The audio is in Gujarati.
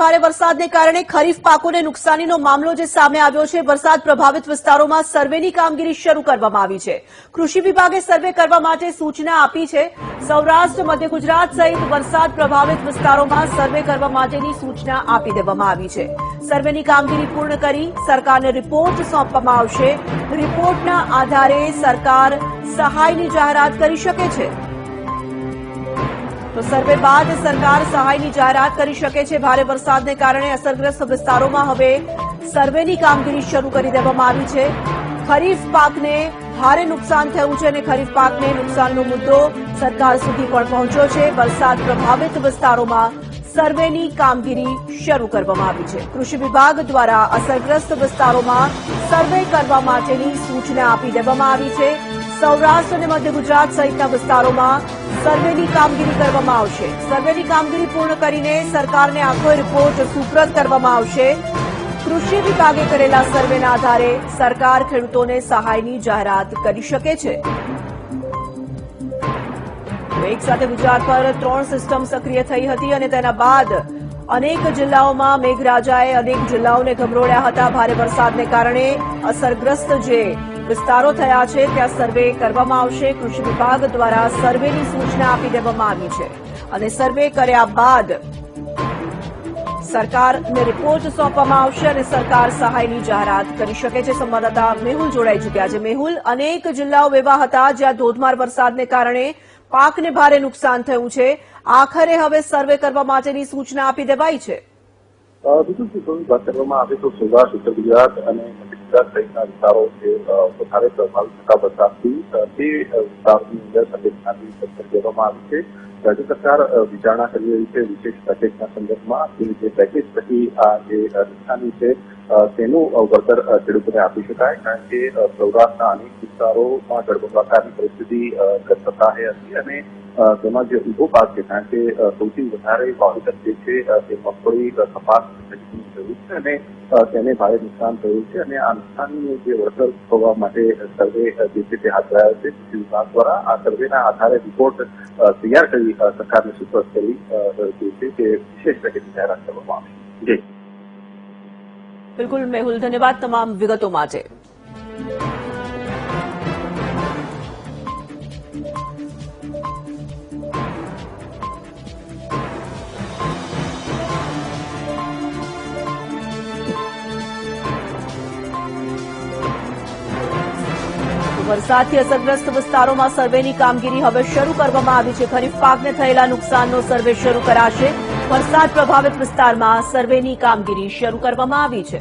ભારે વરસાદને કારણે ખરીફ પાકોને નુકસાનીનો મામલો જે સામે આવ્યો છે, વરસાદ પ્રભાવિત વિસ્તારોમાં સર્વેની કામગીરી શરૂ કરવામાં આવી છે. કૃષિ વિભાગે સર્વે કરવા માટે સૂચના આપી છે. સૌરાષ્ટ્ર, મધ્ય ગુજરાત સહિત વરસાદ પ્રભાવિત વિસ્તારોમાં સર્વે કરવા માટેની સૂચના આપી દેવામાં આવી છે. સર્વેની કામગીરી પૂર્ણ કરી સરકારને રિપોર્ટ સોંપવામાં આવશે. રિપોર્ટના આધારે સરકાર સહાયની જાહેરાત કરી શકે છે. તો સર્વે બાદ સરકાર સહાયની જાહેરાત કરી શકે છે. ભારે વરસાદને કારણે અસરગ્રસ્ત વિસ્તારોમાં હવે સર્વેની કામગીરી શરૂ કરી દેવામાં આવી છે. ખરીફ પાકને ભારે નુકસાન થયું છે અને ખરીફ પાકને નુકસાનનો મુદ્દો સરકાર સુધી પણ પહોંચ્યો છે. વરસાદ પ્રભાવિત વિસ્તારોમાં સર્વેની કામગીરી શરૂ કરવામાં આવી છે. કૃષિ વિભાગ દ્વારા અસરગ્રસ્ત વિસ્તારોમાં સર્વે કરવા માટેની સૂચના આપી દેવામાં આવી છે. સૌરાષ્ટ્ર અને મધ્ય ગુજરાત સહિતના વિસ્તારોમાં સર્વેની કામગીરી કરવામાં આવશે. સર્વેની કામગીરી પૂર્ણ કરીને સરકારને આખો રિપોર્ટ સુપ્રત કરવામાં આવશે. કૃષિ વિભાગે કરેલા સર્વેના આધારે સરકાર ખેડૂતોને સહાયની જાહેરાત કરી શકે છે. એક સાથે ગુજરાત પર ત્રણ સિસ્ટમ સક્રિય થઈ હતી અને તેના બાદ અનેક જિલ્લાઓમાં મેઘરાજાએ અનેક જિલ્લાઓને ગમરોળ્યા હતા. ભારે વરસાદને કારણે અસરગ્રસ્ત જે વિસ્તારો થયા છે, ત્યાં સર્વે કરવામાં આવશે. કૃષિ વિભાગ દ્વારા સર્વેની સૂચના આપી દેવામાં આવી છે. અને સર્વે કર્યા બાદ સરકારને રિપોર્ટ સોંપવામાં આવશે અને સરકાર સહાયની જાહેરાત કરી શકે છે. સંવાદદાતા મેહુલ જોડાઈ ચૂક્યા છે. મેહુલ, અનેક જિલ્લાઓ એવા હતા જ્યાં ધોધમાર વરસાદને કારણે પાકને ભારે નુકસાન થયું છે. આખરે હવે સર્વે કરવા માટેની સૂચના આપી દેવાઈ છે. બીજું શું વાત કરવામાં આવે તો સૌરાષ્ટ્ર ઉત્તર ગુજરાત અને ગુજરાત સહિતના વિસ્તારો જે વધારે પ્રભાવિત થતા વરસાદથી તે વિસ્તારની અંદર સંવેદનાની સત્તર કરવામાં આવી છે. રાજ્ય સરકાર વિચારણા કરી રહી છે વિશેષ પેકેજના સંદર્ભમાં. કે જે પેકેજ પછી આ જે નુકસાની છે તેનું વળતર ખેડૂતોને આપી શકાય. કારણ કે સૌરાષ્ટ્રના અનેક વિસ્તારોમાં જળબંબાકારની પરિસ્થિતિ ગત સપ્તાહે હતી અને અ, તેમાં જે ઊભો પાક છે કારણ કે સૌથી વધારે વાવેતર જે છે તે મગફળી કપાસ થયું છે અને તેને ભારે નુકસાન થયું છે અને આ નુકસાનનું જે વળતર થવા માટે સર્વે જે છે તે હાથ ધરાયો છે. કૃષિ વિભાગ દ્વારા આ સર્વેના આધારે રિપોર્ટ તૈયાર કરી સરકારને સુપ્રત કરી જે છે તે વિશેષ પેકેજની જાહેરાત કરવામાં આવશે જી. બિલકુલ મેહુલ ધન્યવાદ તમામ વિગતો માટે વરસાદથી અસરગ્રસ્ત વિસ્તારોમાં સર્વેની કામગીરી હવે શરૂ કરવામાં આવી છે. ખરીફ પાકને થયેલા નુકસાનનો સર્વે શરૂ કરાશે. વરસાદ પ્રભાવિત વિસ્તારમાં સર્વેની કામગીરી શરૂ કરવામાં આવી છે.